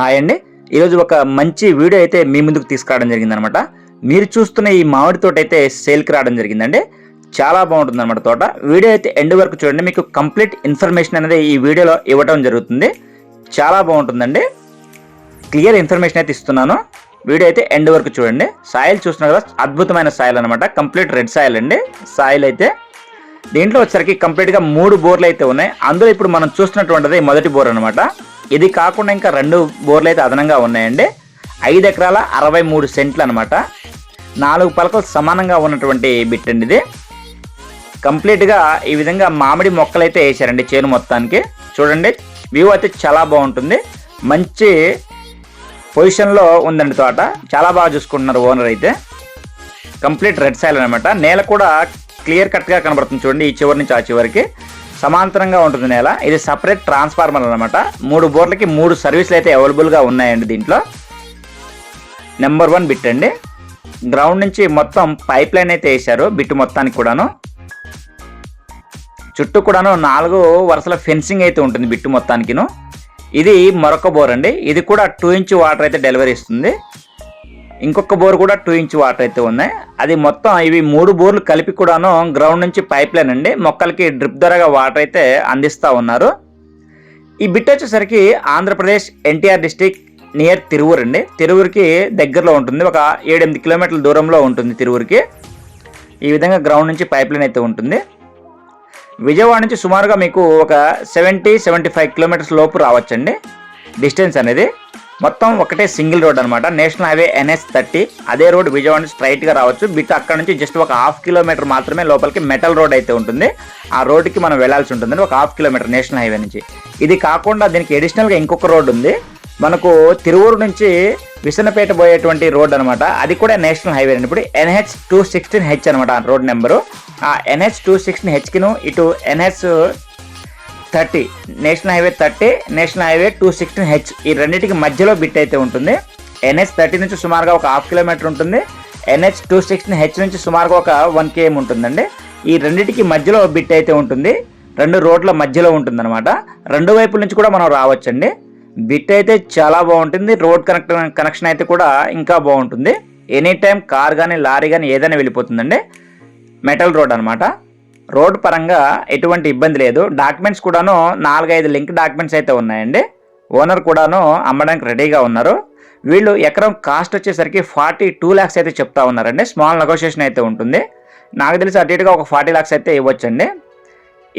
Hi అండి. ఈరోజు ఒక మంచి వీడియో అయితే మీ ముందుకు తీసుకురావడం జరిగిందనమాట. మీరు చూస్తున్న ఈ మామిడి తోట అయితే సేల్కి రావడం జరిగిందండి. చాలా బాగుంటుంది అనమాట తోట. వీడియో అయితే ఎండ్ వరకు చూడండి. మీకు కంప్లీట్ ఇన్ఫర్మేషన్ అనేది ఈ వీడియోలో ఇవ్వడం జరుగుతుంది. చాలా బాగుంటుందండి. క్లియర్ ఇన్ఫర్మేషన్ అయితే ఇస్తున్నాను. వీడియో అయితే ఎండ్ వరకు చూడండి. సాయిల్ చూస్తున్నారు కదా అద్భుతమైన సాయిల్ అనమాట. కంప్లీట్ రెడ్ సాయిల్ అండి. సాయిల్ అయితే దీంట్లో వచ్చేసరికి కంప్లీట్గా మూడు బోర్లు అయితే ఉన్నాయి. అందులో ఇప్పుడు మనం చూస్తున్నటువంటిది మొదటి బోర్ అనమాట. ఇది కాకుండా ఇంకా రెండు బోర్లు అయితే అదనంగా ఉన్నాయండి. ఐదు ఎకరాల అరవై మూడు సెంట్లు అనమాట నాలుగు పలకలు సమానంగా ఉన్నటువంటి బిట్ అండి ఇది. కంప్లీట్గా ఈ విధంగా మామిడి మొక్కలు అయితే వేసారండి చేను మొత్తానికి. చూడండి వ్యూ అయితే చాలా బాగుంటుంది. మంచి పొజిషన్లో ఉందండి తోట. చాలా బాగా చూసుకుంటున్నారు ఓనర్ అయితే. కంప్లీట్ రెడ్ సాయిల్ అనమాట నేల కూడా క్లియర్ కట్గా కనబడుతుంది చూడండి ఈ చివరి నుంచి ఆ చివరికి. సమాంతరంగా ఉంటుంది నేల. ఇది సపరేట్ ట్రాన్స్ఫార్మర్ అనమాట మూడు బోర్లకి మూడు సర్వీసులు అయితే అవైలబుల్గా ఉన్నాయండి దీంట్లో. నెంబర్ వన్ బిట్ అండి. గ్రౌండ్ నుంచి మొత్తం పైప్ లైన్ అయితే వేశారు బిట్ మొత్తానికి కూడాను. చుట్టూ కూడాను నాలుగు వరుసల ఫెన్సింగ్ అయితే ఉంటుంది బిట్టు మొత్తానికిను. ఇది మరొక బోర్ అండి. ఇది కూడా టూ ఇంచ్ వాటర్ అయితే డెలివరీ ఇస్తుంది. ఇంకొక బోర్ కూడా టూ ఇంచ్ వాటర్ అయితే ఉన్నాయి అది మొత్తం ఇవి మూడు బోర్లు కలిపి కూడాను గ్రౌండ్ నుంచి పైప్ లైన్ అండి. మొక్కలకి డ్రిప్ ధరగా వాటర్ అయితే అందిస్తూ ఉన్నారు. ఈ బిట్ వచ్చేసరికి Andhra Pradesh NTR district near Tiruvuru అండి. తిరువురికి దగ్గరలో ఉంటుంది. ఒక ఏడెనిమిది కిలోమీటర్ల దూరంలో ఉంటుంది తిరువురికి. ఈ విధంగా గ్రౌండ్ నుంచి పైప్ లైన్ అయితే ఉంటుంది. విజయవాడ నుంచి సుమారుగా మీకు ఒక సెవెంటీ సెవెంటీ ఫైవ్ కిలోమీటర్స్ లోపు రావచ్చండి. డిస్టెన్స్ అనేది. మొత్తం ఒకటే సింగిల్ రోడ్ అనమాట నేషనల్ హైవే ఎన్ఎస్ థర్టీ. అదే రోడ్ విజయవాడ నుంచి స్ట్రైట్గా రావచ్చు. బిట్ అక్కడ నుంచి జస్ట్ ఒక హాఫ్ కిలోమీటర్ మాత్రమే లోపలికి మెటల్ రోడ్ అయితే ఉంటుంది. ఆ రోడ్డుకి మనం వెళ్ళాల్సి ఉంటుందండి. ఒక హాఫ్ కిలోమీటర్ నేషనల్ హైవే నుంచి. ఇది కాకుండా దీనికి అడిషనల్గా ఇంకొక రోడ్ ఉంది. మనకు తిరువూరు నుంచి విసనపేట పోయేటువంటి రోడ్ అనమాట అది కూడా నేషనల్ హైవే అండి. ఇప్పుడు ఎన్హెచ్ టూ సిక్స్టీన్ హెచ్ అనమాట రోడ్ నెంబరు ఆ ఎన్హెచ్ టూ సిక్స్టీన్ హెచ్కిను ఇటు NH thirty national highway thirty national highway two sixteen H. ఈ రెండింటికి మధ్యలో బిట్ అయితే ఉంటుంది. ఎన్హెచ్ థర్టీ నుంచి సుమారుగా ఒక హాఫ్ కిలోమీటర్ ఉంటుంది. ఎన్హెచ్ టూ సిక్స్టీన్ హెచ్ నుంచి సుమారుగా ఒక వన్ కేఎం ఉంటుందండి. ఈ రెండింటికి మధ్యలో బిట్ అయితే ఉంటుంది. రెండు రోడ్ల మధ్యలో ఉంటుందన్నమాట. రెండు వైపుల నుంచి కూడా మనం రావచ్చండి. బిట్ అయితే చాలా బాగుంటుంది. రోడ్ కనెక్ట్ కనెక్షన్ అయితే కూడా ఇంకా బాగుంటుంది. ఎనీ టైం కార్ కానీ లారీ కానీ ఏదైనా వెళ్ళిపోతుందండి. మెటల్ రోడ్ అనమాట రోడ్ పరంగా ఎటువంటి ఇబ్బంది లేదు. డాక్యుమెంట్స్ కూడాను నాలుగైదు లింక్ డాక్యుమెంట్స్ అయితే ఉన్నాయండి. ఓనర్ కూడాను అమ్మడానికి రెడీగా ఉన్నారు. వీళ్ళు ఎకరం కాస్ట్ వచ్చేసరికి ఫార్టీ టూ ల్యాక్స్ అయితే చెప్తా ఉన్నారండి. స్మాల్ నెగోషియేషన్ అయితే ఉంటుంది. నాకు తెలిసి అటు ఇటుగా ఒక ఫార్టీ ల్యాక్స్ అయితే ఇవ్వచ్చండి.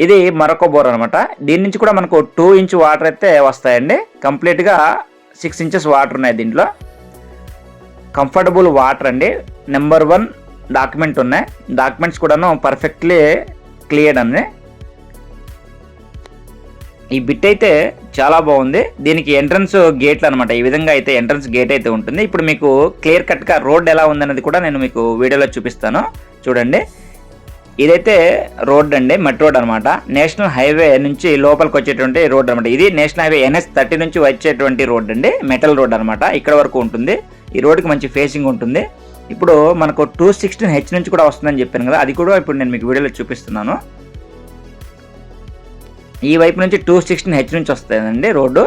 ఇది మరొక బోర్ అనమాట దీని నుంచి కూడా మనకు టూ ఇంచ్ వాటర్ అయితే వస్తాయండి. కంప్లీట్గా సిక్స్ ఇంచెస్ వాటర్ ఉన్నాయి దీంట్లో. కంఫర్టబుల్ వాటర్ అండి. నెంబర్ వన్ డాక్యుమెంట్ ఉన్నాయి. డాక్యుమెంట్స్ కూడాను పర్ఫెక్ట్లీ క్లియర్ అండి ఈ బిట్ అయితే చాలా బాగుంది. దీనికి ఎంట్రన్స్ గేట్లు అనమాట ఈ విధంగా అయితే ఎంట్రన్స్ గేట్ అయితే ఉంటుంది. ఇప్పుడు మీకు క్లియర్ కట్గా రోడ్ ఎలా ఉందనేది కూడా నేను మీకు వీడియోలో చూపిస్తాను. చూడండి. ఇదైతే రోడ్ అండి. మట్టి రోడ్ అనమాట నేషనల్ హైవే నుంచి లోపలికి వచ్చేటువంటి రోడ్ అనమాట ఇది నేషనల్ హైవే ఎన్ఎస్ థర్టీ నుంచి వచ్చేటువంటి రోడ్ అండి. మెటల్ రోడ్ అనమాట ఇక్కడ వరకు ఉంటుంది. ఈ రోడ్కి మంచి ఫేసింగ్ ఉంటుంది. ఇప్పుడు మనకు టూ సిక్స్టీన్ హెచ్ నుంచి కూడా వస్తుందని చెప్పాను కదా అది కూడా ఇప్పుడు నేను మీకు వీడియోలో చూపిస్తున్నాను. ఈ వైపు నుంచి టూ సిక్స్టీన్ హెచ్ నుంచి వస్తుందండి రోడ్డు.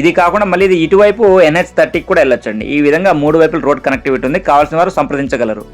ఇది కాకుండా మళ్ళీ ఇది ఇటువైపు ఎన్హెచ్ థర్టీకి కూడా వెళ్ళొచ్చండి. ఈ విధంగా మూడు వైపుల రోడ్ కనెక్టివిటీ ఉంది. కావాల్సిన వారు సంప్రదించగలరు.